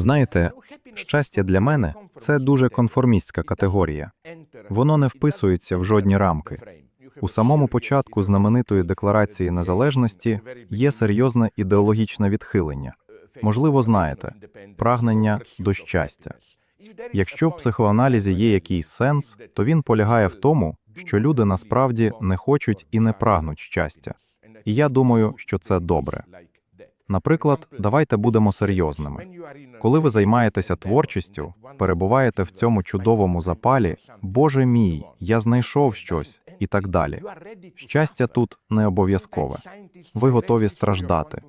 Знаєте, щастя для мене це дуже конформістська категорія. Воно не вписується в жодні рамки. У самому початку знаменитої декларації незалежності є серйозне ідеологічне відхилення. Можливо, знаєте, прагнення до щастя. Якщо в психоаналізі є якийсь сенс, то він полягає в тому, що люди насправді не хочуть і не прагнуть щастя. І я думаю, що це добре. Наприклад, давайте будемо серйозними. Коли ви займаєтеся творчістю, перебуваєте в цьому чудовому запалі, Боже мій, я знайшов щось і так далі. Щастя тут не обов'язкове. Ви готові страждати.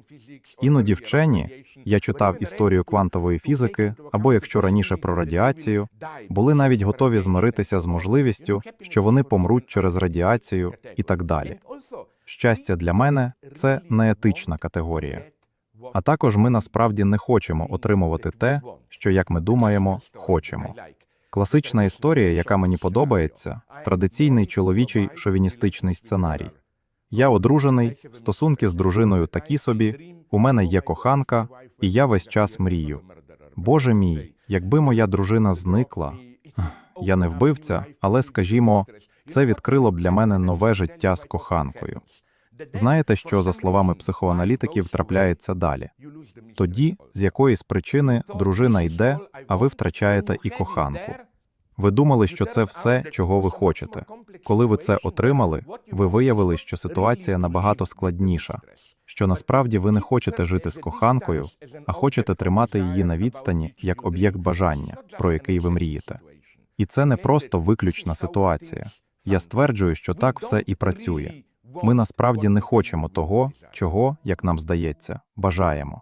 Іноді вчені, я читав історію квантової фізики, або якщо раніше про радіацію, були навіть готові змиритися з можливістю, що вони помруть через радіацію і так далі. Щастя для мене це неетична категорія. А також ми насправді не хочемо отримувати те, що, як ми думаємо, хочемо. Класична історія, яка мені подобається, традиційний чоловічий шовіністичний сценарій. Я одружений, стосунки з дружиною такі собі, у мене є коханка, і я весь час мрію. Боже мій, якби моя дружина зникла, я не вбивця, але скажімо, це відкрило б для мене нове життя з коханкою. Знаєте, що за словами психоаналітиків трапляється далі? Тоді, з якоїсь причини, дружина йде, а ви втрачаєте і коханку. Ви думали, що це все, чого ви хочете. Коли ви це отримали, ви виявили, що ситуація набагато складніша, що насправді ви не хочете жити з коханкою, а хочете тримати її на відстані як об'єкт бажання, про який ви мрієте. І це не просто виключна ситуація. Я стверджую, що так все і працює. Ми насправді не хочемо того, чого, як нам здається, бажаємо.